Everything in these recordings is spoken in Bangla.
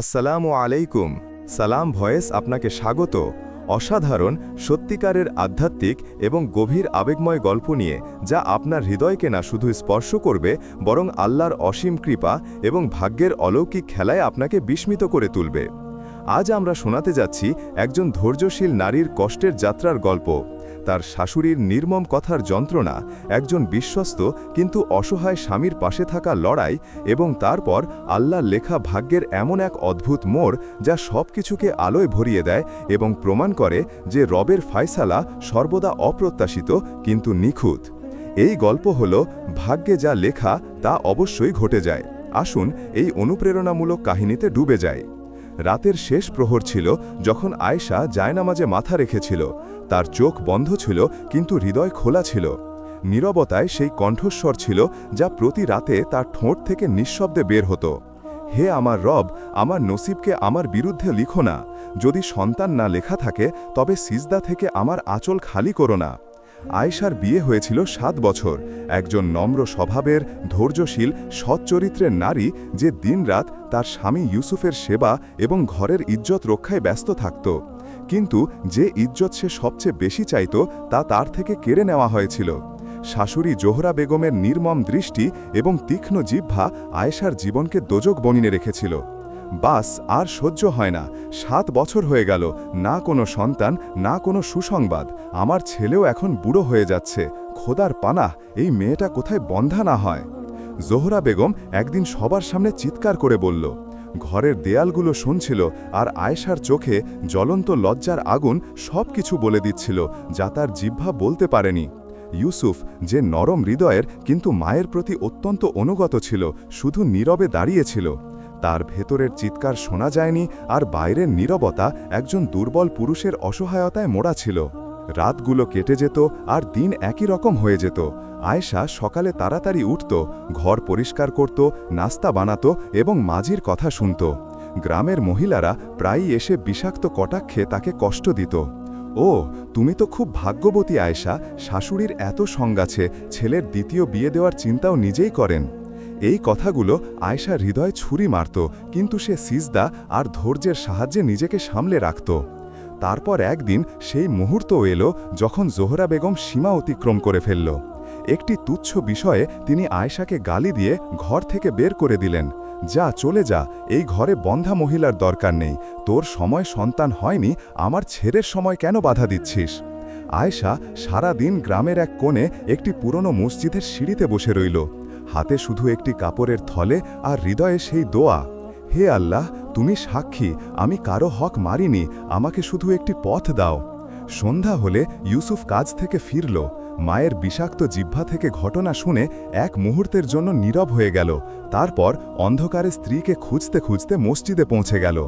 আসসালামু আলাইকুম। সালাম ভয়েস আপনাকে স্বাগত। অসাধারণ, সত্যিকারের আধ্যাত্মিক এবং গভীর আবেগময় গল্প নিয়ে, যা আপনার হৃদয়কে না শুধু স্পর্শ করবে, বরং আল্লাহর অসীম কৃপা এবং ভাগ্যের অলৌকিক খেলায় আপনাকে বিস্মিত করে তুলবে। আজ আমরা শোনাতে যাচ্ছি একজন ধৈর্যশীল নারীর কষ্টের যাত্রার গল্প। তার শাশুড়ির নির্মম কথার যন্ত্রণা একজন বিশ্বস্ত কিন্তু অসহায় স্বামীর পাশে থাকা লড়াই এবং তারপর আল্লাহর লেখা ভাগ্যের এমন এক অদ্ভুত মোড় যা সব কিছুকে আলোয় ভরিয়ে দেয় এবং প্রমাণ করে যে রবের ফায়সালা সর্বদা অপ্রত্যাশিত কিন্তু নিখুঁত। এই গল্প হল ভাগ্যে যা লেখা তা অবশ্যই ঘটে যায়। আসুন এই অনুপ্রেরণামূলক কাহিনীতে ডুবে যায় রাতের শেষ প্রহর ছিল যখন আয়েশা জায়নামাজে মাথা রেখেছিল। তার চোখ বন্ধ ছিল, কিন্তু হৃদয় খোলা ছিল। নীরবতায় সেই কণ্ঠস্বর ছিল যা প্রতি রাতে তার ঠোঁট থেকে নিঃশব্দে বের হতো। হে আমার রব, আমার নসিবকে আমার বিরুদ্ধে লিখো না। যদি সন্তান না লেখা থাকে, তবে সিজদা থেকে আমার আঁচল খালি করো না। আয়েশার বিয়ে হয়েছিল সাত বছর। একজন নম্র স্বভাবের, ধৈর্যশীল সৎ চরিত্রের নারী যে দিনরাত তার স্বামী ইউসুফের সেবা এবং ঘরের ইজ্জত রক্ষায় ব্যস্ত থাকত। কিন্তু যে ইজ্জত সে সবচেয়ে বেশি চাইত তা তার থেকে কেড়ে নেওয়া হয়েছিল। শাশুড়ি জোহরা বেগমের নির্মম দৃষ্টি এবং তীক্ষ্ণ জিহ্বা আয়েশার জীবনকে দোজক বনিনে রেখেছিল। বাস আর সহ্য হয় না। সাত বছর হয়ে গেল, না কোনো সন্তান, না কোনো সুসংবাদ। আমার ছেলেও এখন বুড়ো হয়ে যাচ্ছে। খোদার পানা এই মেয়েটা কোথায় বন্ধা না হয়? জোহরা বেগম একদিন সবার সামনে চিৎকার করে বলল, ঘরের দেয়ালগুলো শুনছিল আর আয়েশার চোখে জ্বলন্ত লজ্জার আগুন সব কিছু বলে দিচ্ছিল, যা তার জিহ্বা বলতে পারেনি। ইউসুফ, যে নরম হৃদয়ের, কিন্তু মায়ের প্রতি অত্যন্ত অনুগত ছিল, শুধু নীরবে দাঁড়িয়েছিল তার ভেতরের চিৎকার শোনা যায়নি আর বাইরের নীরবতা একজন দুর্বল পুরুষের অসহায়তায় মোড়া ছিল। রাতগুলো কেটে যেত আর দিন একই রকম হয়ে যেত। আয়েশা সকালে তাড়াতাড়ি উঠত, ঘর পরিষ্কার করত, নাস্তা বানাত এবং মাঝির কথা শুনত। গ্রামের মহিলারা প্রায়ই এসে বিষাক্ত কটাক্ষে তাকে কষ্ট দিত। ও, তুমি তো খুব ভাগ্যবতী আয়েশা, শাশুড়ির এত সংগাছে ছেলের দ্বিতীয় বিয়ে দেওয়ার চিন্তাও নিজেই করেন। এই কথাগুলো আয়েশা হৃদয় ছুরি মারত, কিন্তু সে সিজদা আর ধৈর্যের সাহায্যে নিজেকে সামলে রাখত। তারপর একদিন সেই মুহূর্ত এলো যখন জোহরা বেগম সীমা অতিক্রম করে ফেলল। একটি তুচ্ছ বিষয়ে তিনি আয়েশাকে গালি দিয়ে ঘর থেকে বের করে দিলেন। যা, চলে যা, এই ঘরে বন্ধা মহিলার দরকার নেই। তোর সময় সন্তান হয়নি, আমার ছেড়ের সময় কেন বাধা দিচ্ছিস? আয়েশা সারা দিন গ্রামের এক কোণে একটি পুরনো মসজিদের সিঁড়িতে বসে রইল। হাতে শুধু একটি কাপড়ের থলে আর হৃদয়ে সেই দোয়া। হে আল্লাহ, তুমি সাক্ষী, আমি কারও হক মারিনি, আমাকে শুধু একটি পথ দাও। সন্ধ্যা হলে ইউসুফ কাজ থেকে ফিরল। মায়ের বিষাক্ত জিহ্বা থেকে ঘটনা শুনে এক মুহূর্তের জন্য নীরব হয়ে গেল। তারপর অন্ধকারে স্ত্রীকে খুঁজতে খুঁজতে মসজিদে পৌঁছে গেল।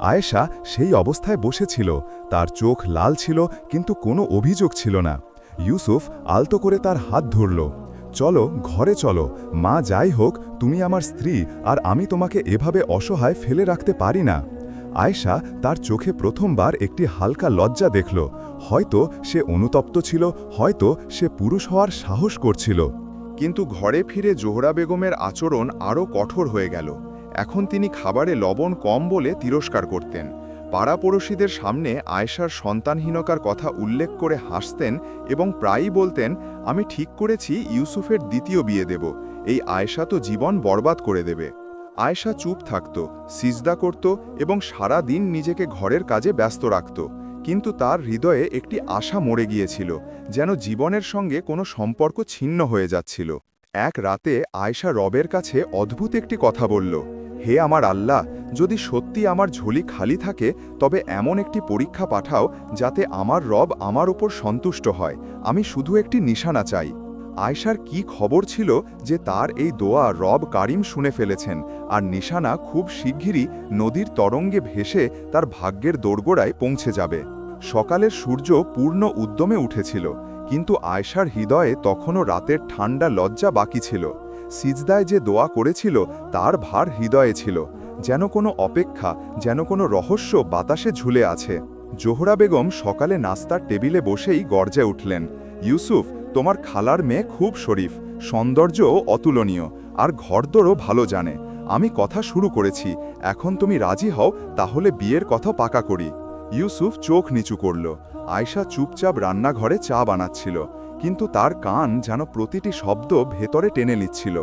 আয়েশা সেই অবস্থায় বসেছিল। তার চোখ লাল ছিল, কিন্তু কোনো অভিযোগ ছিল না। ইউসুফ আলতো করে তার হাত ধরল। চলো, ঘরে চলো। মা যাই হোক, তুমি আমার স্ত্রী, আর আমি তোমাকে এভাবে অসহায় ফেলে রাখতে পারি না। আয়েশা তার চোখে প্রথমবার একটি হালকা লজ্জা দেখল। হয়তো সে অনুতপ্ত ছিল, হয়তো সে পুরুষ হওয়ার সাহস করছিল। কিন্তু ঘরে ফিরে জোহরা বেগমের আচরণ আরও কঠোর হয়ে গেল। এখন তিনি খাবারে লবণ কম বলে তিরস্কার করতেন। পাড়াপড়শিদের সামনে আয়েশার সন্তানহীনকার কথা উল্লেখ করে হাসতেন এবং প্রায়ই বলতেন, আমি ঠিক করেছি, ইউসুফের দ্বিতীয় বিয়ে দেব। এই আয়েশা তো জীবন বরবাদ করে দেবে। আয়েশা চুপ থাকত, সিজদা করত এবং সারা দিন নিজেকে ঘরের কাজে ব্যস্ত রাখত। কিন্তু তার হৃদয়ে একটি আশা মরে গিয়েছিল, যেন জীবনের সঙ্গে কোনো সম্পর্ক ছিন্ন হয়ে যাচ্ছিল। এক রাতে আয়েশা রবের কাছে অদ্ভুত একটি কথা বলল, হে আমার আল্লাহ যদি সত্যি আমার ঝুলি খালি থাকে, তবে এমন একটি পরীক্ষা পাঠাও যাতে আমার রব আমার উপর সন্তুষ্ট হয়। আমি শুধু একটি নিশানা চাই। আয়সার কি খবর ছিল যে তার এই দোয়া রব কারিম শুনে ফেলেছেন, আর নিশানা খুব শিগগিরই নদীর তরঙ্গে ভেসে তার ভাগ্যের দোরগোড়ায় পৌঁছে যাবে। সকালের সূর্য পূর্ণ উদ্যমে উঠেছিল, কিন্তু আয়সার হৃদয়ে তখনও রাতের ঠান্ডা লজ্জা বাকি ছিল। সিজদায় যে দোয়া করেছিল, তার ভার হৃদয়ে ছিল। যেন কোনো অপেক্ষা, যেন কোনো রহস্য বাতাসে ঝুলে আছে। জোহরা বেগম সকালে নাস্তার টেবিলে বসেই গর্জে উঠলেন, ইউসুফ, তোমার খালার মেয়ে খুব শরীফ, সৌন্দর্যও অতুলনীয়, আর ঘরদোরও ভালো জানে। আমি কথা শুরু করেছি, এখন তুমি রাজি হও, তাহলে বিয়ের কথা পাকা করি। ইউসুফ চোখ নিচু করল। আয়শা চুপচাপ রান্নাঘরে চা বানাচ্ছিল, কিন্তু তার কান যেন প্রতিটি শব্দ ভেতরে টেনে নিচ্ছিল।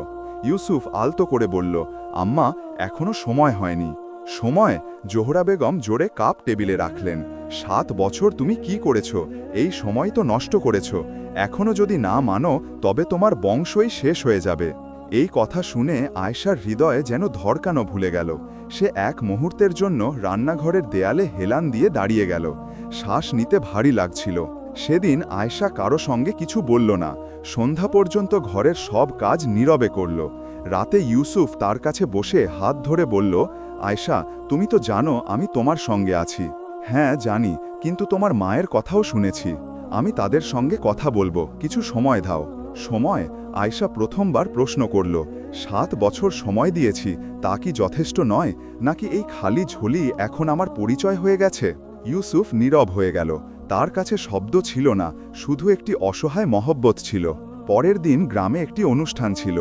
ইউসুফ আলতো করে বলল আম্মা, এখনও সময় হয়নি। সময়, জোহরা বেগম জোরে কাপ টেবিলে রাখলেন। সাত বছর তুমি কি করেছ? এই সময় তো নষ্ট করেছ। এখনও যদি না মানো, তবে তোমার বংশই শেষ হয়ে যাবে। এই কথা শুনে আয়শার হৃদয়ে যেন ধরকানো ভুলে গেল। সে এক মুহূর্তের জন্য রান্নাঘরের দেয়ালে হেলান দিয়ে দাঁড়িয়ে গেল। শ্বাস নিতে ভারী লাগছিল। সেদিন আয়শা কারও সঙ্গে কিছু বলল না। সন্ধ্যা পর্যন্ত ঘরের সব কাজ নীরবে করল। রাতে ইউসুফ তার কাছে বসে হাত ধরে বলল, আয়শা, তুমি তো জানো আমি তোমার সঙ্গে আছি। হ্যাঁ জানি, কিন্তু তোমার মায়ের কথাও শুনেছি। আমি তাদের সঙ্গে কথা বলব, কিছু সময় দাও। সময়? আয়শা প্রথমবার প্রশ্ন করল, সাত বছর সময় দিয়েছি, তা কি যথেষ্ট নয়? নাকি এই খালি ঝুলি এখন আমার পরিচয় হয়ে গেছে? ইউসুফ নীরব হয়ে গেল। তার কাছে শব্দ ছিল না, শুধু একটি অসহায় মহব্বত ছিল। পরের দিন গ্রামে একটি অনুষ্ঠান ছিল।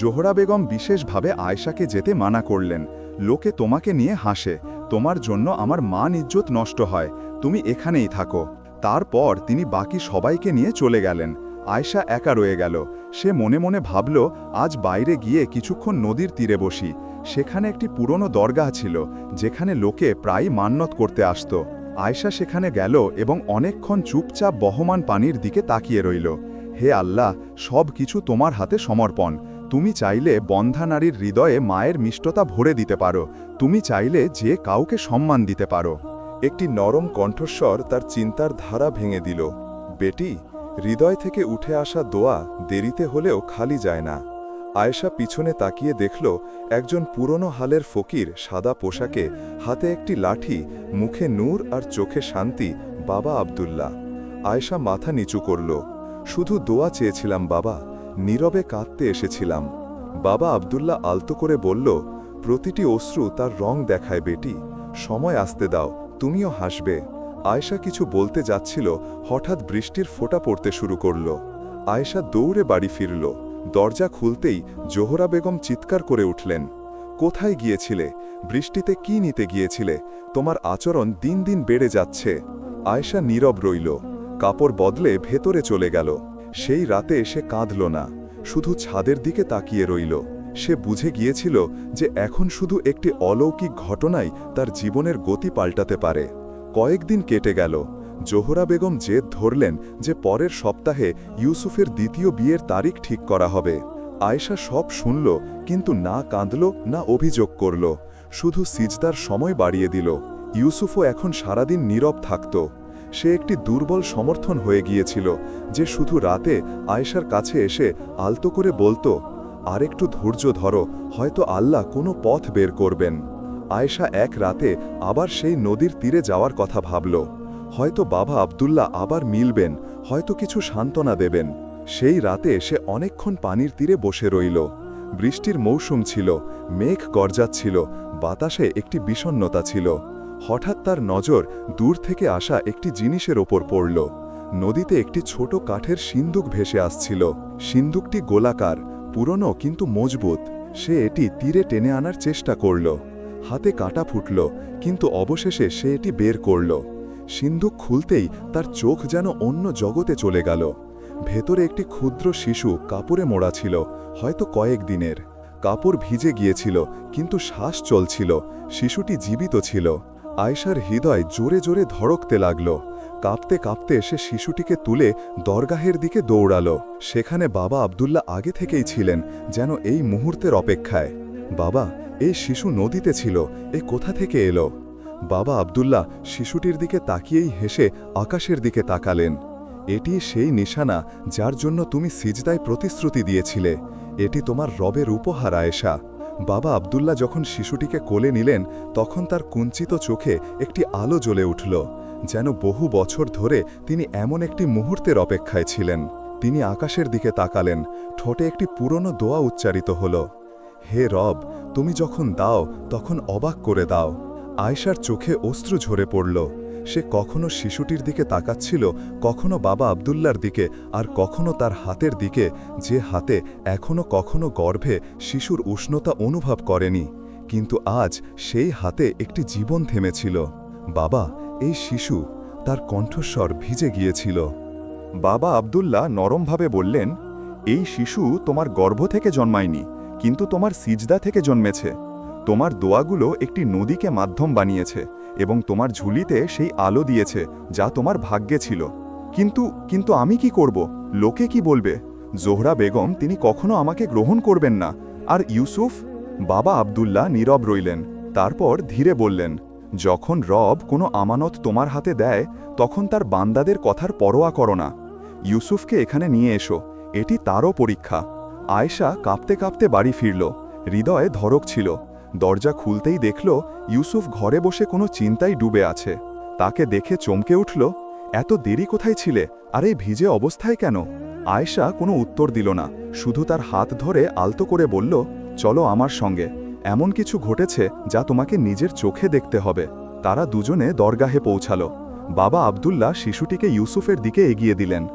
জোহরা বেগম বিশেষভাবে আয়শাকে যেতে মানা করলেন। লোকে তোমাকে নিয়ে হাসে, তোমার জন্য আমার মান ইজ্জত নষ্ট হয়, তুমি এখানেই থাকো। তারপর তিনি বাকি সবাইকে নিয়ে চলে গেলেন। আয়শা একা রয়ে গেল। সে মনে মনে ভাবল, আজ বাইরে গিয়ে কিছুক্ষণ নদীর তীরে বসি। সেখানে একটি পুরনো দরগাহ ছিল, যেখানে লোকে প্রায় মান্যত করতে আসত। আয়শা সেখানে গেল এবং অনেকক্ষণ চুপচাপ বহমান পানির দিকে তাকিয়ে রইল। হে আল্লাহ সব কিছু তোমার হাতে সমর্পণ। তুমি চাইলে বন্ধা নারীর হৃদয়ে মায়ের মিষ্টতা ভরে দিতে পারো। তুমি চাইলে যে কাউকে সম্মান দিতে পারো। একটি নরম কণ্ঠস্বর তার চিন্তার ধারা ভেঙে দিল। বেটি, হৃদয় থেকে উঠে আসা দোয়া দেরিতে হলেও খালি যায় না। আয়েশা পিছনে তাকিয়ে দেখল, একজন পুরনো হালের ফকির সাদা পোশাকে, হাতে একটি লাঠি, মুখে নূর আর চোখে শান্তি, বাবা আবদুল্লাহ। আয়েশা মাথা নিচু করল। শুধু দোয়া চেয়েছিলাম বাবা নীরবে কাঁদতে এসেছিলাম। বাবা আবদুল্লাহ আলতো করে বলল, প্রতিটি অশ্রু তার রং দেখায় বেটি। সময় আসতে দাও, তুমিও হাসবে। আয়েশা কিছু বলতে যাচ্ছিল, হঠাৎ বৃষ্টির ফোঁটা পড়তে শুরু করল। আয়েশা দৌড়ে বাড়ি ফিরল। দরজা খুলতেই জোহরা বেগম চিৎকার করে উঠলেন, কোথায় গিয়েছিলে? বৃষ্টিতে কি নিতে গিয়েছিলে? তোমার আচরণ দিন দিন বেড়ে যাচ্ছে। আয়েশা নীরব রইল। কাপড় বদলে ভেতরে চলে গেল। সেই রাতে সে কাঁদল না, শুধু ছাদের দিকে তাকিয়ে রইল। সে বুঝে গিয়েছিল যে এখন শুধু একটি অলৌকিক ঘটনাই তার জীবনের গতি পাল্টাতে পারে। কয়েকদিন কেটে গেল। জোহরা বেগম জেদ ধরলেন যে পরের সপ্তাহে ইউসুফের দ্বিতীয় বিয়ের তারিখ ঠিক করা হবে। আয়েশা সব শুনল, কিন্তু না কাঁদল, না অভিযোগ করল। শুধু সিজদার সময় বাড়িয়ে দিল। ইউসুফও এখন সারাদিন নীরব থাকত। সে একটি দুর্বল সমর্থন হয়ে গিয়েছিল, যে শুধু রাতে আয়েশার কাছে এসে আলতো করে বলতো আর একটু ধৈর্য ধরো, হয়তো আল্লাহ কোনো পথ বের করবেন। আয়েশা এক রাতে আবার সেই নদীর তীরে যাওয়ার কথা ভাবল, হয়তো বাবা আবদুল্লাহ আবার মিলবেন, হয়তো কিছু সান্ত্বনা দেবেন। সেই রাতে সে অনেকক্ষণ পানির তীরে বসে রইল। বৃষ্টির মৌসুম ছিল, মেঘ গর্জাচ্ছিল, বাতাসে একটি বিষণ্নতা ছিল। হঠাৎ তার নজর দূর থেকে আসা একটি জিনিসের ওপর পড়ল। নদীতে একটি ছোট কাঠের সিন্দুক ভেসে আসছিল। সিন্দুকটি গোলাকার, পুরনো কিন্তু মজবুত। সে এটি তীরে টেনে আনার চেষ্টা করল। হাতে কাটা ফুটল, কিন্তু অবশেষে সে এটি বের করল। সিন্ধুক খুলতেই তার চোখ যেন অন্য জগতে চলে গেল। ভেতরে একটি ক্ষুদ্র শিশু কাপড়ে মোড়া ছিল, হয়তো কয়েক দিনের। কাপড় ভিজে গিয়েছিল, কিন্তু শ্বাস চলছিল। শিশুটি জীবিত ছিল। আয়শার হৃদয় জোরে জোরে ধড়কতে লাগল। কাঁপতে কাঁপতে সে শিশুটিকে তুলে দরগাহের দিকে দৌড়ালো। সেখানে বাবা আবদুল্লাহ আগে থেকেই ছিলেন, যেন এই মুহূর্তের অপেক্ষায়। বাবা, এই শিশু নদীতে ছিল, এ কোথা থেকে এলো? বাবা আবদুল্লাহ শিশুটির দিকে তাকিয়েই হেসে আকাশের দিকে তাকালেন। এটি সেই নিশানা যার জন্য তুমি সিজদায় প্রতিশ্রুতি দিয়েছিলে। এটি তোমার রবের উপহার, আয়েশা। বাবা আবদুল্লাহ যখন শিশুটিকে কোলে নিলেন, তখন তার কুঞ্চিত চোখে একটি আলো জ্বলে উঠল, যেন বহু বছর ধরে তিনি এমন একটি মুহূর্তের অপেক্ষায় ছিলেন। তিনি আকাশের দিকে তাকালেন, ঠোঁটে একটি পুরনো দোয়া উচ্চারিত হল, হে রব, তুমি যখন দাও, তখন অবাক করে দাও। আয়শার চোখে অস্ত্র ঝরে পড়ল সে কখনো শিশুটির দিকে তাকাচ্ছিল, কখনো বাবা আবদুল্লার দিকে, আর কখনো তার হাতের দিকে, যে হাতে এখনও কখনো গর্ভে শিশুর উষ্ণতা অনুভব করেনি। কিন্তু আজ সেই হাতে একটি জীবন থেমেছিল। বাবা, এই শিশু, তার কণ্ঠস্বর ভিজে গিয়েছিল। বাবা আবদুল্লাহ নরমভাবে বললেন, এই শিশু তোমার গর্ভ থেকে জন্মায়নি, কিন্তু তোমার সিজদা থেকে জন্মেছে। তোমার দোয়াগুলো একটি নদীকে মাধ্যম বানিয়েছে। এবং তোমার ঝুলিতে সেই আলো দিয়েছে, যা তোমার ভাগ্যে ছিল। কিন্তু কিন্তু আমি কি করব? লোকে কি বলবে? জোহরা বেগম, তিনি কখনো আমাকে গ্রহণ করবেন না। আর ইউসুফ? বাবা আবদুল্লাহ নীরব রইলেন। তারপর ধীরে বললেন, যখন রব কোনো আমানত তোমার হাতে দেয়, তখন তার বান্দাদের কথার পরোয়া করো না। ইউসুফকে এখানে নিয়ে এসো, এটি তারও পরীক্ষা। আয়েশা কাঁপতে কাঁপতে বাড়ি ফিরল। হৃদয়ে ধরক ছিল। দরজা খুলতেই দেখল ইউসুফ ঘরে বসে কোনো চিন্তায় ডুবে আছে। তাকে দেখে চমকে উঠল, এত দেরি কোথায় ছিলে? আর এই ভিজে অবস্থায় কেন? আয়েশা কোনো উত্তর দিল না, শুধু তার হাত ধরে আলতো করে বলল, চলো আমার সঙ্গে। এমন কিছু ঘটেছে যা তোমাকে নিজের চোখে দেখতে হবে। তারা দুজনে দরগাহে পৌঁছালো। বাবা আবদুল্লাহ শিশুটিকে ইউসুফের দিকে এগিয়ে দিলেন।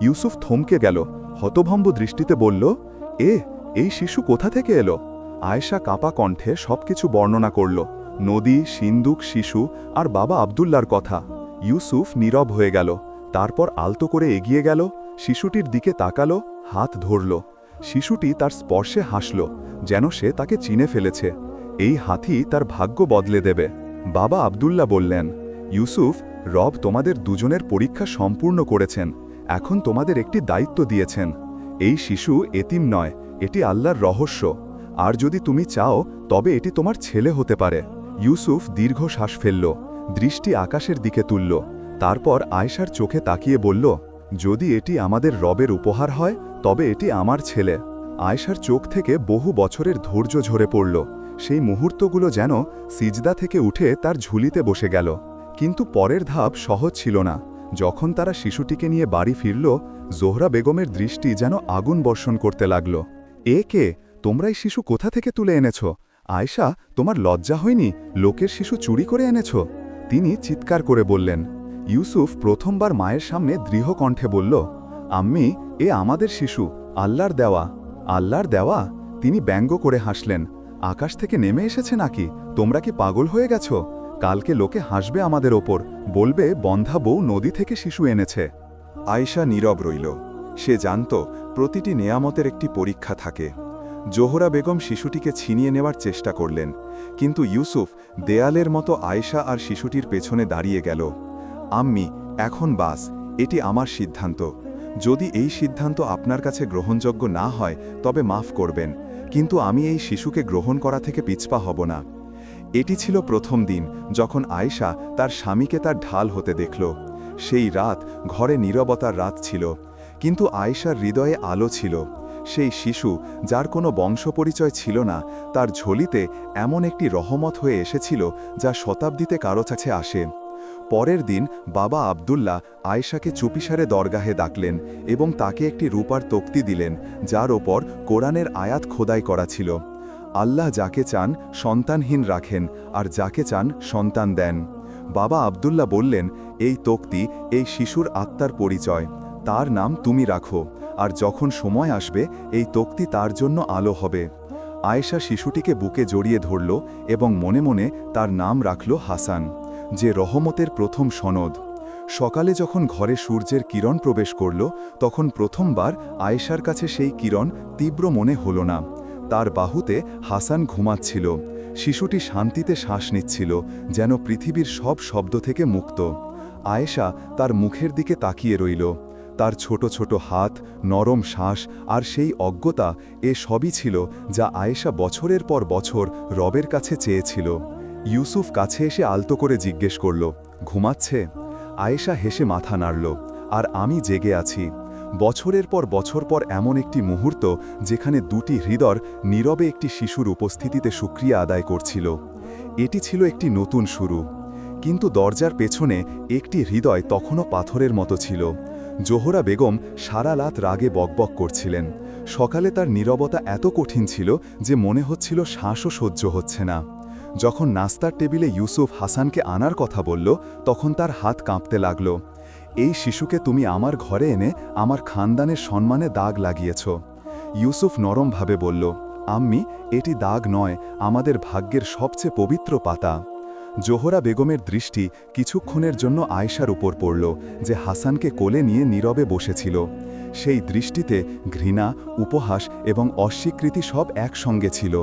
ইউসুফ থমকে গেল, হতভম্ব দৃষ্টিতে বলল, এ, এই শিশু কোথা থেকে এলো? আয়েশা কাপা কণ্ঠে সবকিছু বর্ণনা করল। নদী সিন্দুক শিশু আর বাবা আবদুল্লার কথা। ইউসুফ নীরব হয়ে গেল। তারপর আলতো করে এগিয়ে গেল, শিশুটির দিকে তাকালো, হাত ধরল। শিশুটি তার স্পর্শে হাসল, যেন সে তাকে চিনে ফেলেছে। এই হাতি তার ভাগ্য বদলে দেবে। বাবা আবদুল্লাহ বললেন, ইউসুফ, রব তোমাদের দুজনের পরীক্ষা সম্পূর্ণ করেছেন। এখন তোমাদের একটি দায়িত্ব দিয়েছেন। এই শিশু এতিম নয়, এটি আল্লাহর রহস্য। আর যদি তুমি চাও, তবে এটি তোমার ছেলে হতে পারে। ইউসুফ দীর্ঘ শ্বাস ফেলল, দৃষ্টি আকাশের দিকে তুলল, তারপর আয়সার চোখে তাকিয়ে বলল, যদি এটি আমাদের রবের উপহার হয়, তবে এটি আমার ছেলে। আয়সার চোখ থেকে বহু বছরের ধৈর্য ঝরে পড়ল। সেই মুহূর্তগুলো যেন সিজদা থেকে উঠে তার ঝুলিতে বসে গেল। কিন্তু পরের ধাপ সহজ ছিল না। যখন তারা শিশুটিকে নিয়ে বাড়ি ফিরল, জোহরা বেগমের দৃষ্টি যেন আগুন বর্ষণ করতে লাগল। এ কে? তোমরাই শিশু কোথা থেকে তুলে এনেছ? আয়শা, তোমার লজ্জা হয়নি? লোকের শিশু চুরি করে এনেছ? তিনি চিৎকার করে বললেন, ইউসুফ প্রথমবার মায়ের সামনে দৃঢ় কণ্ঠে বলল, আম্মি, এ আমাদের শিশু, আল্লাহর দেওয়া। আল্লাহর দেওয়া? তিনি ব্যঙ্গ করে হাসলেন, আকাশ থেকে নেমে এসেছে নাকি? তোমরা কি পাগল হয়ে গেছ? কালকে লোকে হাসবে আমাদের ওপর, বলবে, বন্ধা বউ নদী থেকে শিশু এনেছে। আয়শা নীরব রইল। সে জানত, প্রতিটি নেয়ামতের একটি পরীক্ষা থাকে। জোহরা বেগম শিশুটিকে ছিনিয়ে নেওয়ার চেষ্টা করলেন, কিন্তু ইউসুফ দেয়ালের মতো আয়েশা আর শিশুটির পেছনে দাঁড়িয়ে গেল। আম্মি, এখন বাস, এটি আমার সিদ্ধান্ত। যদি এই সিদ্ধান্ত আপনার কাছে গ্রহণযোগ্য না হয়, তবে মাফ করবেন, কিন্তু আমি এই শিশুকে গ্রহণ করা থেকে পিছপা হব না। এটি ছিল প্রথম দিন যখন আয়েশা তার স্বামীকে তার ঢাল হতে দেখল। সেই রাত ঘরে নীরবতার রাত ছিল, কিন্তু আয়েশার হৃদয়ে আলো ছিল। সেই শিশু, যার কোনো বংশপরিচয় ছিল না, তার ঝলিতে এমন একটি রহমত হয়ে এসেছিল যা শতাব্দীতে কারও কাছে আসে। পরের দিন বাবা আবদুল্লাহ আয়েশাকে চুপিসারে দরগাহে ডাকলেন এবং তাকে একটি রূপার তক্তি দিলেন, যার ওপর কোরআনের আয়াত খোদাই করা ছিল। আল্লাহ যাকে চান সন্তানহীন রাখেন, আর যাকে চান সন্তান দেন। বাবা আবদুল্লাহ বললেন, এই তক্তি এই শিশুর আত্মার পরিচয়। তার নাম তুমি রাখো। আর যখন সময় আসবে, এই তক্তি তার জন্য আলো হবে। আয়েশা শিশুটিকে বুকে জড়িয়ে ধরল এবং মনে মনে তার নাম রাখল হাসান, যে রহমতের প্রথম সনদ। সকালে যখন ঘরে সূর্যের কিরণ প্রবেশ করল, তখন প্রথমবার আয়েশার কাছে সেই কিরণ তীব্র মনে হল না। তার বাহুতে হাসান ঘুমাচ্ছিল। শিশুটি শান্তিতে শ্বাস নিচ্ছিল, যেন পৃথিবীর সব শব্দ থেকে মুক্ত। আয়েশা তার মুখের দিকে তাকিয়ে রইল। তার ছোট ছোট হাত, নরম শ্বাস আর সেই অজ্ঞতা এ সবই ছিল যা আয়েশা বছরের পর বছর রবের কাছে চেয়েছিল। ইউসুফ কাছে এসে আলতো করে জিজ্ঞেস করল, ঘুমাচ্ছে? আয়েশা হেসে মাথা নাড়ল, আর আমি জেগে আছি। বছরের পর বছর পর এমন একটি মুহূর্ত যেখানে দুটি হৃদয় নীরবে একটি শিশুর উপস্থিতিতে সুক্রিয়া আদায় করছিল। এটি ছিল একটি নতুন শুরু। কিন্তু দরজার পেছনে একটি হৃদয় তখনও পাথরের মতো ছিল। জোহরা বেগম সারা রাত রাগে বকবক করছিলেন। সকালে তার নীরবতা এত কঠিন ছিল যে মনে হচ্ছিল শ্বাসও সহ্য হচ্ছে না। যখন নাস্তার টেবিলে ইউসুফ হাসানকে আনার কথা বলল, তখন তার হাত কাঁপতে লাগল। এই শিশুকে তুমি আমার ঘরে এনে আমার খানদানের সম্মানে দাগ লাগিয়েছ। ইউসুফ নরমভাবে বলল, আম্মি, এটি দাগ নয়, আমাদের ভাগ্যের সবচেয়ে পবিত্র পাতা। জোহরা বেগমের দৃষ্টি কিছুক্ষণের জন্য আয়শার উপর পড়ল, যে হাসানকে কোলে নিয়ে নীরবে বসেছিল। সেই দৃষ্টিতে ঘৃণা, উপহাস এবং অস্বীকৃতি সব একসঙ্গে ছিল।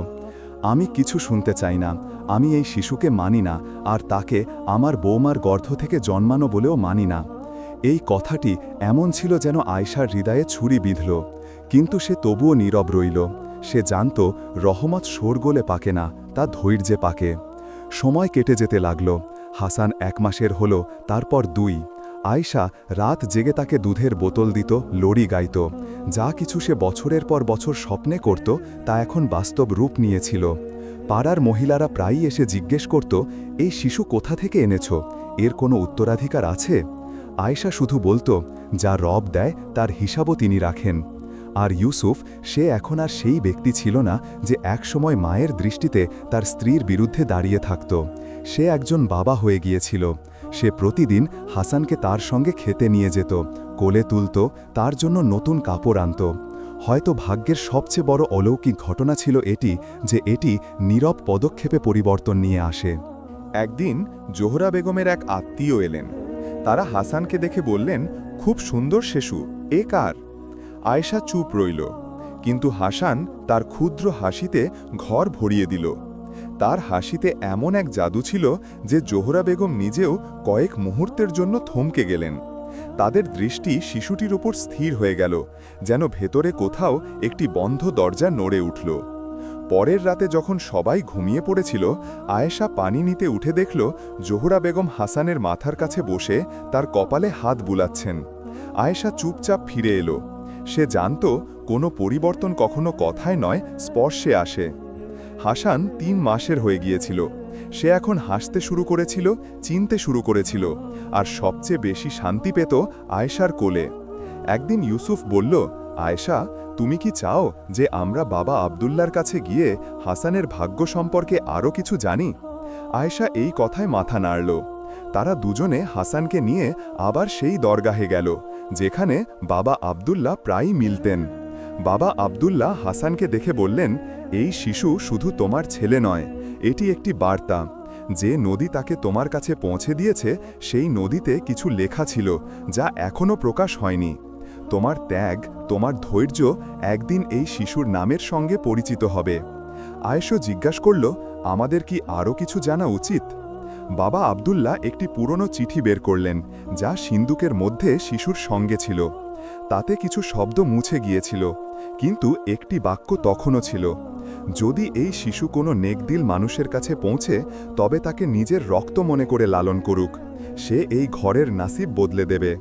আমি কিছু শুনতে চাই না, আমি এই শিশুকে মানি না, আর তাকে আমার বৌমার গর্ধ থেকে জন্মানো বলেও মানি না। এই কথাটি এমন ছিল যেন আয়শার হৃদয়ে ছুরি বিঁধল, কিন্তু সে তবুও নীরব রইল। সে জানত, রহমত শোরগোলে পাকে না, তা ধৈর্যে পাকে। সময় কেটে যেতে লাগল। হাসান এক মাসের হল, তারপর দুই। আয়শা রাত জেগে তাকে দুধের বোতল দিত, লড়ি গাইত। যা কিছু সে বছরের পর বছর স্বপ্নে করত, তা এখন বাস্তব রূপ নিয়েছিল। পাড়ার মহিলারা প্রায়ই এসে জিজ্ঞেস করত, এই শিশু কোথা থেকে এনেছ? এর কোনো উত্তরাধিকার আছে? আয়শা শুধু বলতো, যা রব দেয়, তার হিসাবও তিনি রাখেন। আর ইউসুফ, সে এখন আর সেই ব্যক্তি ছিল না যে একসময় মায়ের দৃষ্টিতে তার স্ত্রীর বিরুদ্ধে দাঁড়িয়ে থাকত। সে একজন বাবা হয়ে গিয়েছিল। সে প্রতিদিন হাসানকে তার সঙ্গে খেতে নিয়ে যেত, কোলে তুলত, তার জন্য নতুন কাপড় আনত। হয়তো ভাগ্যের সবচেয়ে বড় অলৌকিক ঘটনা ছিল এটি, যে এটি নীরব পদক্ষেপে পরিবর্তন নিয়ে আসে। একদিন জোহরা বেগমের এক আত্মীয় এলেন। তারা হাসানকে দেখে বললেন, খুব সুন্দর শিশু এ কার? আয়েশা চুপ রইল, কিন্তু হাসান তার ক্ষুদ্র হাসিতে ঘর ভরিয়ে দিল। তার হাসিতে এমন এক জাদু ছিল যে জোহরা বেগম নিজেও কয়েক মুহূর্তের জন্য থমকে গেলেন। তাদের দৃষ্টি শিশুটির উপর স্থির হয়ে গেল, যেন ভেতরে কোথাও একটি বন্ধ দরজা নড়ে উঠল। পরের রাতে যখন সবাই ঘুমিয়ে পড়েছিল, আয়েশা পানি নিতে উঠে দেখল জোহরা বেগম হাসানের মাথার কাছে বসে তার কপালে হাত বুলাচ্ছেন। আয়েশা চুপচাপ ফিরে এলো। সে জানত কোনো পরিবর্তন কখনো কথায় নয়, স্পর্শে আসে। হাসান তিন মাসের হয়ে গিয়েছিল। সে এখন হাসতে শুরু করেছিল, চিনতে শুরু করেছিল, আর সবচেয়ে বেশি শান্তি পেত আয়েশার কোলে। একদিন ইউসুফ বলল, আয়েশা, তুমি কি চাও যে আমরা বাবা আবদুল্লার কাছে গিয়ে হাসানের ভাগ্য সম্পর্কে আরও কিছু জানি? আয়েশা এই কথায় মাথা নাড়ল। তারা দুজনে হাসানকে নিয়ে আবার সেই দরগাহে গেল। যেখানে বাবা আবদুল্লাহ প্রায়ই মিলতেন। বাবা আবদুল্লাহ হাসানকে দেখে বললেন, এই শিশু শুধু তোমার ছেলে নয়, এটি একটি বার্তা। যে নদী তাকে তোমার কাছে পৌঁছে দিয়েছে, সেই নদীতে কিছু লেখা ছিল, যা এখনও প্রকাশ হয়নি। তোমার ত্যাগ, তোমার ধৈর্য একদিন এই শিশুর নামের সঙ্গে পরিচিত হবে। আয়েশো জিজ্ঞাসা করল, আমাদের কি আরও কিছু জানা উচিত? বাবা আবদুল্লাহ একটি পুরনো চিঠি বের করলেন, যা সিন্দুকের মধ্যে শিশুর সঙ্গে ছিল। তাতে কিছু শব্দ মুছে গিয়েছিল, কিন্তু একটি বাক্য তখনও ছিল। যদি এই শিশু কোনো নেকদিল মানুষের কাছে পৌঁছে, তবে তাকে নিজের রক্ত মনে করে লালন করুক। সে এই ঘরের নাসিব বদলে দেবে।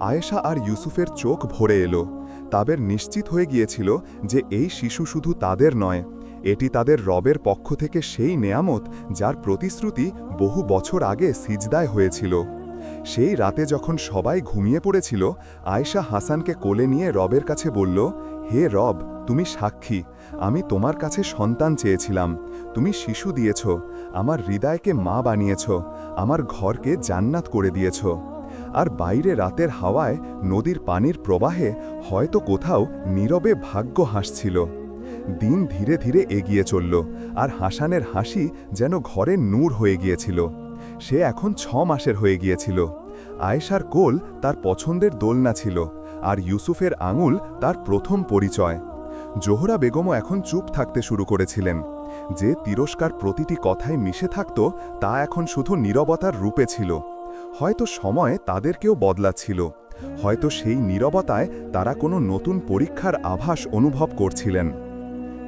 আয়েশা আর ইউসুফের চোখ ভরে এলো। তাদের নিশ্চিত হয়ে গিয়েছিল যে এই শিশু শুধু তাদের নয় এটি তাদের রবের পক্ষ থেকে সেই নেয়ামত যার প্রতিশ্রুতি বহু বছর আগে সিজদায় হয়েছিল। সেই রাতে যখন সবাই ঘুমিয়ে পড়েছিল, আয়েশা হাসানকে কোলে নিয়ে রবের কাছে বলল, হে রব, তুমি সাক্ষী, আমি তোমার কাছে সন্তান চেয়েছিলাম। তুমি শিশু দিয়েছ, আমার হৃদয়কে মা বানিয়েছ, আমার ঘরকে জান্নাত করে দিয়েছ। আর বাইরে রাতের হাওয়ায় নদীর পানির প্রবাহে হয়তো কোথাও নীরবে ভাগ্য হাসছিল। দিন ধীরে ধীরে এগিয়ে চলল, আর হাসানের হাসি যেন ঘরে নূর হয়ে গিয়েছিল। সে এখন ছ মাসের হয়ে গিয়েছিল। আয়েশার কোল তার পছন্দের দোলনা ছিল, আর ইউসুফের আঙুল তার প্রথম পরিচয়। জোহরা বেগমও এখন চুপ থাকতে শুরু করেছিলেন। যে তিরস্কার প্রতিটি কথায় মিশে থাকত, তা এখন শুধু নীরবতার রূপে ছিল। হয়তো সময় তাদেরকেও বদলাচ্ছিল। হয়তো সেই নীরবতায় তারা কোনো নতুন পরীক্ষার আভাস অনুভব করছিলেন।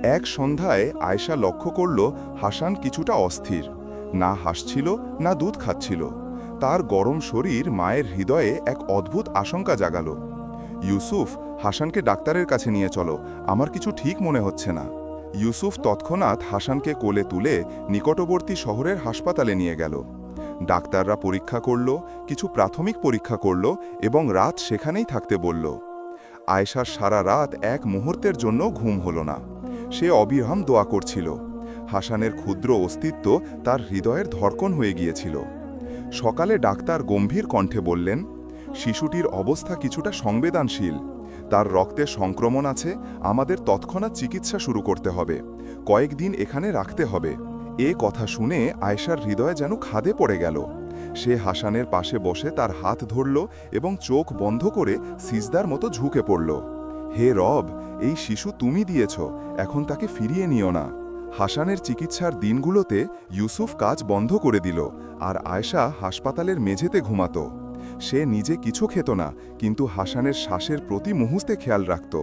এক সন্ধ্যায় আয়শা লক্ষ্য করল হাসান কিছুটা অস্থির। না হাসছিল, না দুধ খাচ্ছিল। তার গরম শরীর মায়ের হৃদয়ে এক অদ্ভুত আশঙ্কা জাগালো। ইউসুফ, হাসানকে ডাক্তারের কাছে নিয়ে চলো, আমার কিছু ঠিক মনে হচ্ছে না। ইউসুফ তৎক্ষণাৎ হাসানকে কোলে তুলে নিকটবর্তী শহরের হাসপাতালে নিয়ে গেল। ডাক্তাররা পরীক্ষা করল, কিছু প্রাথমিক পরীক্ষা করল এবং রাত সেখানেই থাকতে বলল। আয়েশার সারা রাত এক মুহূর্তের জন্য ঘুম হল না। সে অবিরাম দোয়া করছিল। হাসানের ক্ষুদ্র অস্তিত্ব তার হৃদয়ের ধর্কন হয়ে গিয়েছিল। সকালে ডাক্তার গম্ভীর কণ্ঠে বললেন, শিশুটির অবস্থা কিছুটা সংবেদনশীল। তার রক্তে সংক্রমণ আছে, আমাদের তৎক্ষণাৎ চিকিৎসা শুরু করতে হবে। কয়েকদিন এখানে রাখতে হবে। এ কথা শুনে আয়সার হৃদয় যেন খাদে পড়ে গেল। সে হাসানের পাশে বসে তার হাত ধরল এবং চোখ বন্ধ করে সিজদার মতো ঝুঁকে পড়ল। হে রব এই শিশু তুমি দিয়েছ, এখন তাকে ফিরিয়ে নিও না। হাসানের চিকিৎসার দিনগুলোতে ইউসুফ কাজ বন্ধ করে দিল, আর আয়শা হাসপাতালের মেঝেতে ঘুমাত। সে নিজে কিছু খেত না, কিন্তু হাসানের শ্বাসের প্রতি মুহূর্তে খেয়াল রাখত।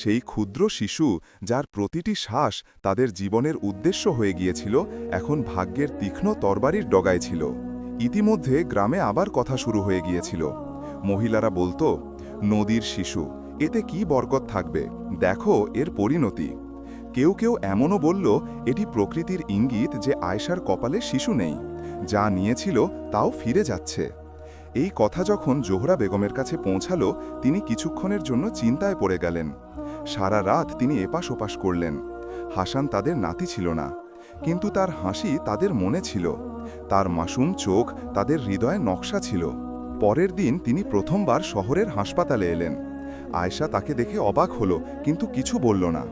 সেই ক্ষুদ্র শিশু যার প্রতিটি শ্বাস তাদের জীবনের উদ্দেশ্য হয়ে গিয়েছিল, এখন ভাগ্যের তীক্ষ্ণ তরবারির ডগায় ছিল। ইতিমধ্যে গ্রামে আবার কথা শুরু হয়ে গিয়েছিল। মহিলারা বলতো, নদীর শিশু এতে কি বরকত থাকবে? দেখো এর পরিণতি। কেউ কেউ এমনও বলল, এটি প্রকৃতির ইঙ্গিত যে আয়সার কপালে শিশু নেই। যা নিয়েছিল তাও ফিরে যাচ্ছে। এই কথা যখন জোহরা বেগমের কাছে পৌঁছালো, তিনি কিছুক্ষণের জন্য চিন্তায় পড়ে গেলেন। সারা রাত তিনি এপাশ ওপাশ করলেন। হাসান তাদের নাতি ছিল না। কিন্তু তার হাসি তাদের মনে ছিল। তার মাসুম চোখ তাদের হৃদয়ে নকশা ছিল। পরের দিন তিনি প্রথমবার শহরের হাসপাতালে এলেন। আয়শা তাকে দেখে অবাক হলো, কিন্তু কিছু বলল না।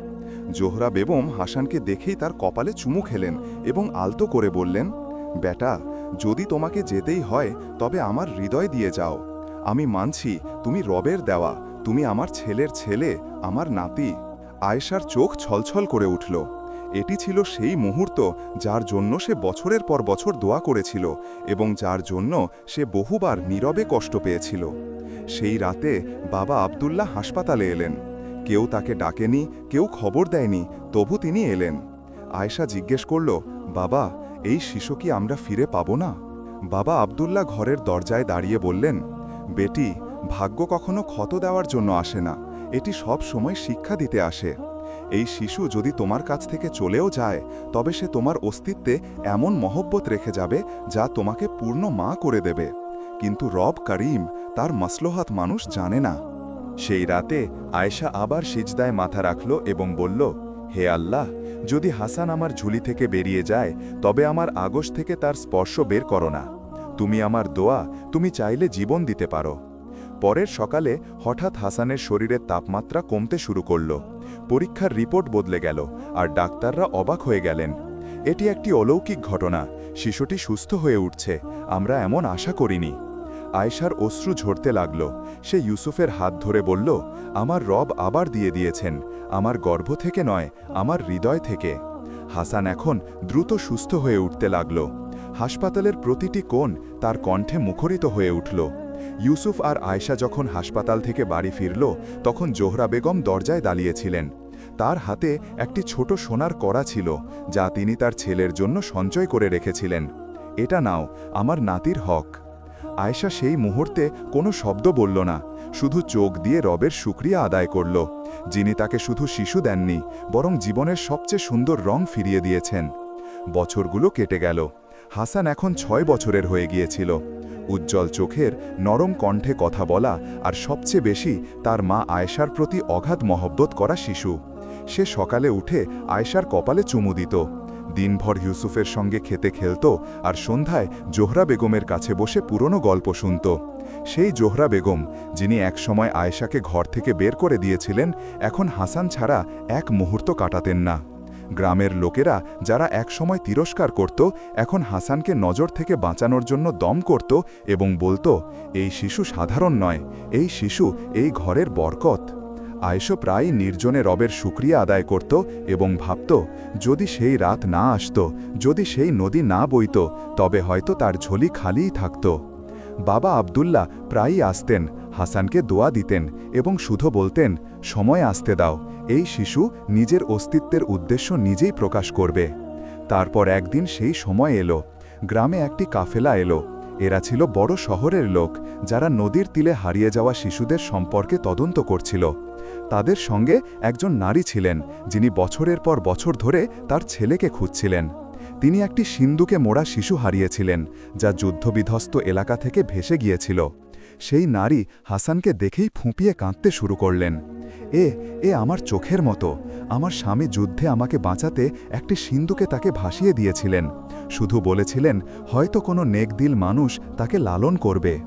জোহরা বেবম হাসানকে দেখেই তার কপালে চুমু খেলেন এবং আলতো করে বললেন, বেটা, যদি তোমাকে যেতেই হয়, তবে আমার হৃদয় দিয়ে যাও। আমি মানছি তুমি রবের দেওয়া, তুমি আমার ছেলের ছেলে, আমার নাতি। আয়েশার চোখ ছলছল করে উঠল। এটি ছিল সেই মুহূর্ত যার জন্য সে বছরের পর বছর দোয়া করেছিল এবং যার জন্য সে বহুবার নীরবে কষ্ট পেয়েছিল। সেই রাতে বাবা আবদুল্লাহ হাসপাতালে এলেন। কেউ তাকে ডাকেনি, কেউ খবর দেয়নি, তবু তিনি এলেন। আয়েশা জিজ্ঞেস করল, বাবা, এই শিশু কি আমরা ফিরে পাব না? বাবা আবদুল্লাহ ঘরের দরজায় দাঁড়িয়ে বললেন, বেটি, ভাগ্য কখনো ক্ষত দেওয়ার জন্য আসে না। এটি সব সময় শিক্ষা দিতে আসে। এই শিশু যদি তোমার কাছ থেকে চলেও যায়, তবে সে তোমার অস্তিত্বে এমন মহব্বত রেখে যাবে যা তোমাকে পূর্ণ মা করে দেবে। কিন্তু রব করিম তার মাসলোহাত মানুষ জানে না। সেই রাতে আয়েশা আবার সিজদায় মাথা রাখল এবং বলল, হে আল্লাহ, যদি হাসান আমার ঝুলি থেকে বেরিয়ে যায়, তবে আমার আগস থেকে তার স্পর্শ বের করো না। তুমি আমার দোয়া, তুমি চাইলে জীবন দিতে পারো। পরের সকালে হঠাৎ হাসানের শরীরের তাপমাত্রা কমতে শুরু করল। পরীক্ষার রিপোর্ট বদলে গেল আর ডাক্তাররা অবাক হয়ে গেলেন। এটি একটি অলৌকিক ঘটনা। শিশুটি সুস্থ হয়ে উঠছে। আমরা এমন আশা করিনি। আয়সার অশ্রু ঝরতে লাগল। সে ইউসুফের হাত ধরে বলল, আমার রব আবার দিয়ে দিয়েছেন। আমার গর্ভ থেকে নয়, আমার হৃদয় থেকে। হাসান এখন দ্রুত সুস্থ হয়ে উঠতে লাগল। হাসপাতালের প্রতিটি কোণ তার কণ্ঠে মুখরিত হয়ে উঠল। ইউসুফ আর আয়শা যখন হাসপাতাল থেকে বাড়ি ফিরল, তখন জোহরা বেগম দরজায় দাঁড়িয়েছিলেন। তার হাতে একটি ছোট সোনার কড়া ছিল, যা তিনি তার ছেলের জন্য সঞ্চয় করে রেখেছিলেন। এটা নাও, আমার নাতির হক। আয়েশা সেই মুহূর্তে কোনো শব্দ বলল না, শুধু চোখ দিয়ে রবের শুক্রিয়া আদায় করল, যিনি তাকে শুধু শিশু দেননি, বরং জীবনের সবচেয়ে সুন্দর রং ফিরিয়ে দিয়েছেন। বছরগুলো কেটে গেল, হাসান এখন ছয় বছরের হয়ে গিয়েছিল। উজ্জ্বল চোখের নরম কণ্ঠে কথা বলা আর সবচেয়ে বেশি তার মা আয়েশার প্রতি অগাধ মহব্বত করা শিশু। সে সকালে উঠে আয়েশার কপালে চুমু দিত। দিনভর ইউসুফের সঙ্গে খেতে খেলত আর সন্ধ্যায় জোহরা বেগমের কাছে বসে পুরনো গল্প শুনত। সেই জোহরা বেগম, যিনি একসময় আয়েশাকে ঘর থেকে বের করে দিয়েছিলেন, এখন হাসান ছাড়া এক মুহূর্ত কাটাতেন না। গ্রামের লোকেরা যারা একসময় তিরস্কার করত, এখন হাসানকে নজর থেকে বাঁচানোর জন্য দম করত এবং বলতো, এই শিশু সাধারণ নয়, এই শিশু এই ঘরের বরকত। আয়েশো প্রায় নির্জনে রবের শুক্রিয়া আদায় করত এবং ভাবত, যদি সেই রাত না আসত, যদি সেই নদী না বইত, তবে হয়তো তার ঝোলি খালিই থাকত। বাবা আবদুল্লাহ প্রায়ই আসতেন, হাসানকে দোয়া দিতেন এবং শুধু বলতেন, সময় আসতে দাও এই শিশু নিজের অস্তিত্বের উদ্দেশ্য নিজেই প্রকাশ করবে। তারপর একদিন সেই সময় এলো। গ্রামে একটি কাফেলা এলো। এরা ছিল বড় শহরের লোক, যারা নদীর তীরে হারিয়ে যাওয়া শিশুদের সম্পর্কে তদন্ত করছিল। তাদের সঙ্গে একজন নারী ছিলেন, যিনি বছরের পর বছর ধরে তার ছেলেকে খুঁজছিলেন। তিনি একটি সিন্ধুকে মোড়া শিশু হারিয়েছিলেন, যা যুদ্ধবিধ্বস্ত এলাকা থেকে ভেসে গিয়েছিল। সেই নারী হাসানকে দেখেই ফুঁপিয়ে কাঁদতে শুরু করলেন। এ এ আমার চোখের মতো। আমার স্বামী যুদ্ধে আমাকে বাঁচাতে একটি সিন্ধুকে তাকে ভাসিয়ে দিয়েছিলেন। শুধু বলেছিলেন, হয়তো কোনো নেকদিল মানুষ তাকে লালন করবে।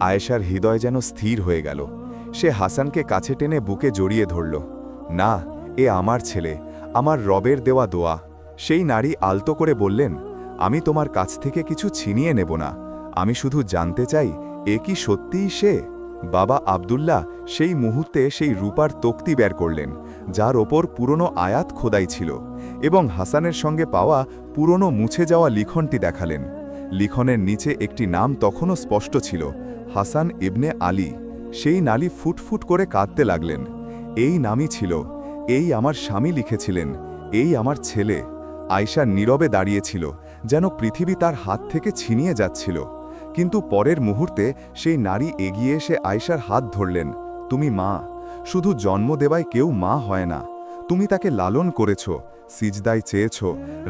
আয়েশার হৃদয় যেন স্থির হয়ে গেল। সে হাসানকে কাছে টেনে বুকে জড়িয়ে ধরল। না, এ আমার ছেলে। আমার রবের দেওয়া দোয়া। সেই নারী আলতো করে বললেন, আমি তোমার কাছ থেকে কিছু ছিনিয়ে নেব না। আমি শুধু জানতে চাই এ কি সত্যিই সে? বাবা আবদুল্লাহ সেই মুহূর্তে সেই রূপার তক্তি বের করলেন, যার ওপর পুরনো আয়াত খোদাই ছিল এবং হাসানের সঙ্গে পাওয়া পুরনো মুছে যাওয়া লিখনটি দেখালেন। লিখনের নিচে একটি নাম তখনও স্পষ্ট ছিল, হাসান ইবনে আলী। সেই নালি ফুটফুট করে কাঁদতে লাগলেন। এই নামই ছিল, এই আমার স্বামী লিখেছিলেন, এই আমার ছেলে। আয়শা নীরবে দাঁড়িয়েছিল, যেন পৃথিবী তার হাত থেকে ছিনিয়ে যাচ্ছিল। কিন্তু পরের মুহূর্তে সেই নারী এগিয়ে এসে আয়শার হাত ধরলেন, তুমি মা, শুধু জন্ম দেওয়ায় কেউ মা হয় না। তুমি তাকে লালন করেছ, সিজদায় চেয়েছ,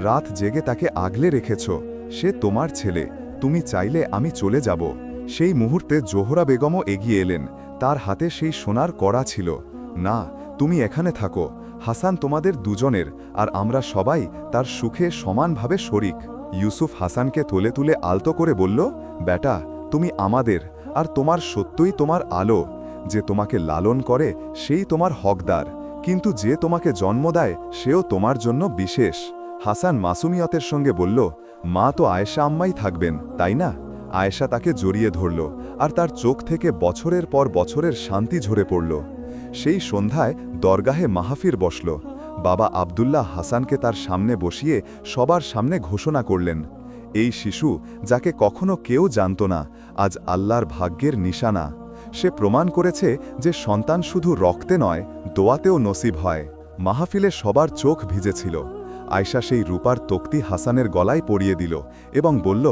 রাত জেগে তাকে আগলে রেখেছ। সে তোমার ছেলে, তুমি চাইলে আমি চলে যাব। সেই মুহূর্তে জোহরা বেগমও এগিয়ে এলেন। তার হাতে সেই সোনার কড়া ছিল। না, তুমি এখানে থাকো। হাসান তোমাদের দুজনের, আর আমরা সবাই তার সুখে সমানভাবে শরিক। ইউসুফ হাসানকে তোলে তুলে আলতো করে বলল, বেটা, তুমি আমাদের, আর তোমার সত্যই তোমার আলো। যে তোমাকে লালন করে, সেই তোমার হকদার। কিন্তু যে তোমাকে জন্ম দেয়, সেও তোমার জন্য বিশেষ। হাসান মাসুমিয়তের সঙ্গে বলল, মা তো আয়েশা আম্মাই থাকবেন, তাই না? আয়েশা তাকে জড়িয়ে ধরল, আর তার চোখ থেকে বছরের পর বছরের শান্তি ঝরে পড়ল। সেই সন্ধ্যায় দরগাহে মাহাফির বসল। বাবা আবদুল্লাহ হাসানকে তার সামনে বসিয়ে সবার সামনে ঘোষণা করলেন। এই শিশু, যাকে কখনো কেউ জানত না, আজ আল্লাহর ভাগ্যের নিশানা। সে প্রমাণ করেছে যে সন্তান শুধু রক্তে নয়, দোয়াতেও নসিব হয়। মাহফিলে সবার চোখ ভিজেছিল। আয়শা সেই রূপার তক্তি হাসানের গলায় পরিয়ে দিল এবং বলল,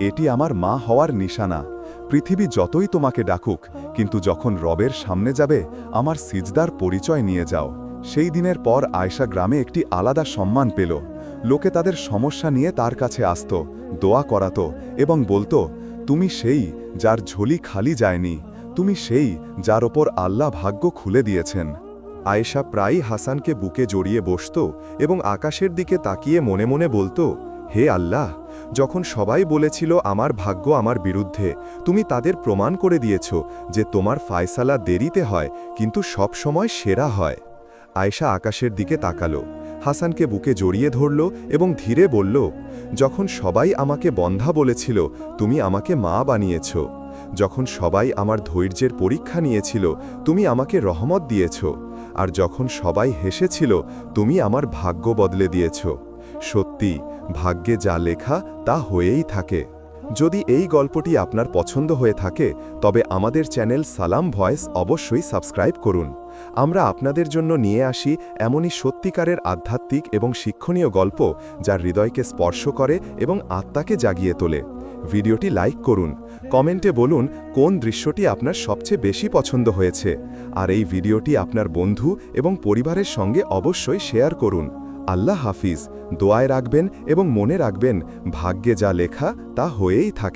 এটি আমার মা হওয়ার নিশানা। পৃথিবী যতই তোমাকে ডাকুক, কিন্তু যখন রবের সামনে যাবে, আমার সিজদার পরিচয় নিয়ে যাও। সেই দিনের পর আয়শা গ্রামে একটি আলাদা সম্মান পেল। লোকে তাদের সমস্যা নিয়ে তার কাছে আসত, দোয়া করাত এবং বলতো, তুমি সেই যার ঝোলি খালি যায়নি, তুমি সেই যার ওপর আল্লাহ ভাগ্য খুলে দিয়েছেন। আয়েশা প্রায়ই হাসানকে বুকে জড়িয়ে বসত এবং আকাশের দিকে তাকিয়ে মনে মনে বলতো, হে আল্লাহ, যখন সবাই বলেছিল আমার ভাগ্য আমার বিরুদ্ধে, তুমি তাদের প্রমাণ করে দিয়েছ যে তোমার ফায়সালা দেরিতে হয়, কিন্তু সব সময় সেরা হয়। আয়েশা আকাশের দিকে তাকালো। হাসানকে বুকে জড়িয়ে ধরল এবং ধীরে বলল, যখন সবাই আমাকে বন্ধা বলেছিল, তুমি আমাকে মা বানিয়েছ। যখন সবাই আমার ধৈর্যের পরীক্ষা নিয়েছিল, তুমি আমাকে রহমত দিয়েছ। আর যখন সবাই হেসেছিল, তুমি আমার ভাগ্য বদলে দিয়েছ। সত্যি, ভাগ্যে যা লেখা, তা হয়েই থাকে। যদি এই গল্পটি আপনার পছন্দ হয়ে থাকে, তবে আমাদের চ্যানেল সালাম ভয়েস অবশ্যই সাবস্ক্রাইব করুন। আমরা আপনাদের জন্য নিয়ে আসি এমনই সত্যিকারের আধ্যাত্মিক এবং শিক্ষণীয় গল্প যা হৃদয়কে স্পর্শ করে এবং আত্মাকে জাগিয়ে তোলে। ভিডিওটি লাইক করুন, কমেন্টে বলুন কোন দৃশ্যটি আপনার সবচেয়ে বেশি পছন্দ হয়েছে। আর এই ভিডিওটি আপনার বন্ধু এবং পরিবারের সঙ্গে অবশ্যই শেয়ার করুন। আল্লাহ হাফিজ দোয়ায় রাখবেন এবং মনে রাখবেন ভাগ্যে যা লেখা তা হয়েই থাকে।